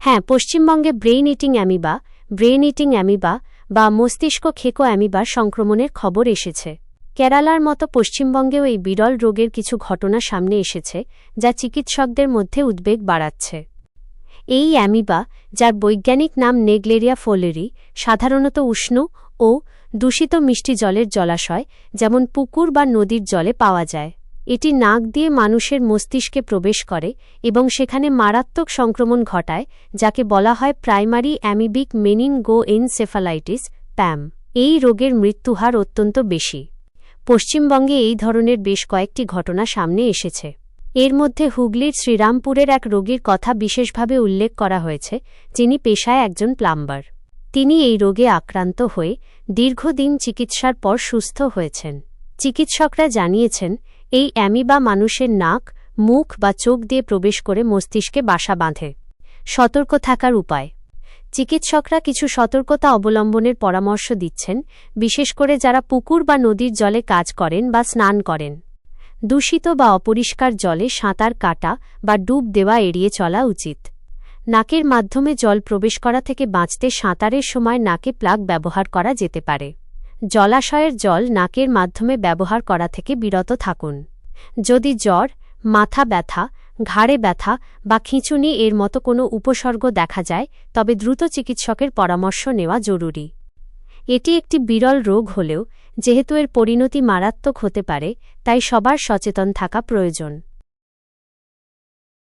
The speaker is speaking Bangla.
হ্যাঁ পশ্চিমবঙ্গে brain eating amoeba, brain eating amoeba বা মস্তিষ্ক খেকো অ্যামিবার সংক্রমণের খবর এসেছে। কেরালার মতো পশ্চিমবঙ্গেও এই বিরল রোগের কিছু ঘটনা সামনে এসেছে, যা চিকিৎসকদের মধ্যে উদ্বেগ বাড়াচ্ছে। এই অ্যামিবা, যার বৈজ্ঞানিক নাম নেগলেরিয়া ফোলেরি, সাধারণত উষ্ণ ও দূষিত মিষ্টি জলের জলাশয়, যেমন পুকুর বা নদীর জলে পাওয়া যায়। এটি নাক দিয়ে মানুষের মস্তিষ্কে প্রবেশ করে এবং সেখানে মারাত্মক সংক্রমণ ঘটায়, যাকে বলা হয় primary amoebic meningoencephalitis PAM. এই রোগের মৃত্যুহার অত্যন্ত বেশি। পশ্চিমবঙ্গে এই ধরনের বেশ কয়েকটি ঘটনা সামনে এসেছে। এর মধ্যে হুগলির শ্রীরামপুরের এক রোগীর কথা বিশেষভাবে উল্লেখ করা হয়েছে, যিনি পেশায় একজন প্লাম্বার। তিনি এই রোগে আক্রান্ত হয়ে দীর্ঘদিন চিকিৎসার পর সুস্থ হয়েছেন। চিকিৎসকরা জানিয়েছেন এই অ্যামিবা মানুষের নাক, মুখ বা চোখ দিয়ে প্রবেশ করে মস্তিষ্কে বাসা বাঁধে। সতর্ক থাকার উপায়। চিকিৎসকরা কিছু সতর্কতা অবলম্বনের পরামর্শ দিচ্ছেন, বিশেষ করে যারা পুকুর বা নদীর জলে কাজ করেন বা স্নান করেন। দূষিত বা অপরিষ্কার জলে সাঁতার কাটা বা ডুব দেওয়া এড়িয়ে চলা উচিত। নাকের মাধ্যমে জল প্রবেশ করা থেকে বাঁচতে সাঁতারের সময় নাকে প্লাগ ব্যবহার করা যেতে পারে। জলাশয়ের জল নাকের মাধ্যমে ব্যবহার করা থেকে বিরত থাকুন। যদি জ্বর, মাথা ব্যথা, ঘাড়ে ব্যথা বা খিঁচুনি এর মতো কোনো উপসর্গ দেখা যায়, তবে দ্রুত চিকিৎসকের পরামর্শ নেওয়া জরুরি। এটি একটি বিরল রোগ হলেও, যেহেতু এর পরিণতি মারাত্মক হতে পারে, তাই সবার সচেতন থাকা প্রয়োজন।